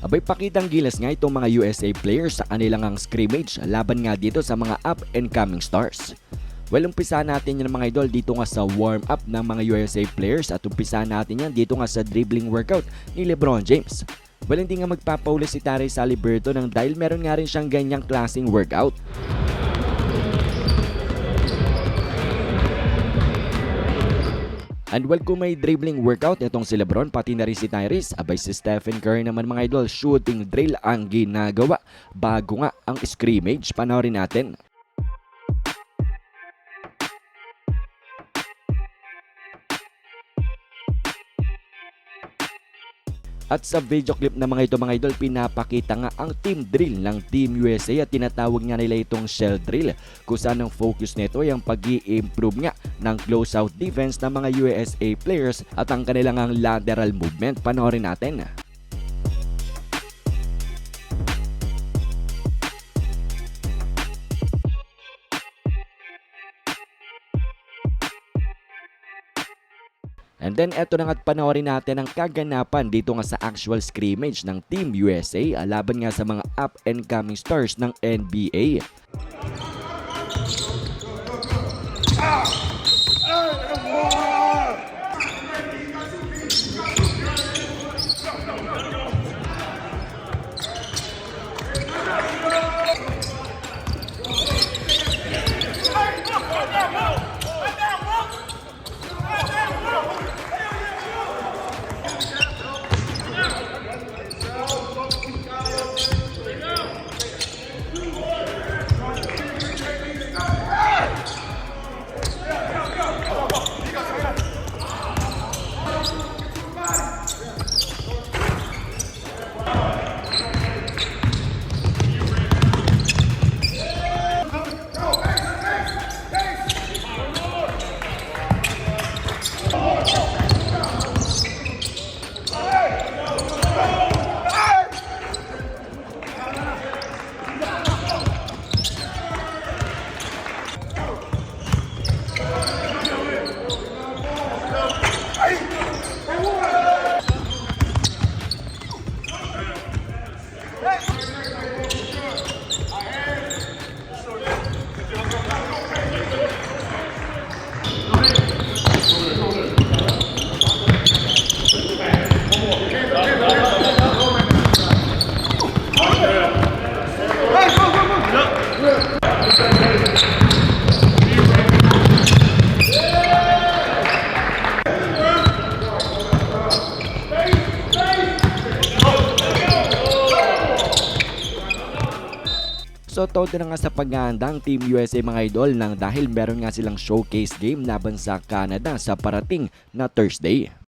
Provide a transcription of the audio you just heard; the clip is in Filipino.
Abay pakitang gilas nga itong mga USA players sa kanilang ang scrimmage laban nga dito sa mga up and coming stars. Well, umpisa natin yan mga idol dito nga sa warm up ng mga USA players at umpisa natin yan dito nga sa dribbling workout ni Lebron James. Well, hindi nga magpapauli si Tari Saliberto ng dahil meron nga rin siyang ganyang klaseng workout. And well, kung may dribbling workout itong si Lebron, pati na rin si Tyrese, abay si Stephen Curry naman mga idol, shooting drill ang ginagawa bago nga ang scrimmage. Panoorin natin. At sa video clip na mga ito mga idol, pinapakita nga ang team drill ng Team USA at tinatawag nga nila itong shell drill kung saan focus nito ay ang pag improve nga ng close-out defense ng mga USA players at ang kanilang ang lateral movement. Panoorin natin. And then eto na nga't panoorin natin ang kaganapan dito nga sa actual scrimmage ng Team USA ah, laban nga sa mga up and coming stars ng NBA. So todo na nga sa paghahanda ang Team USA mga idol nang dahil meron nga silang showcase game laban sa Canada sa parating na Thursday.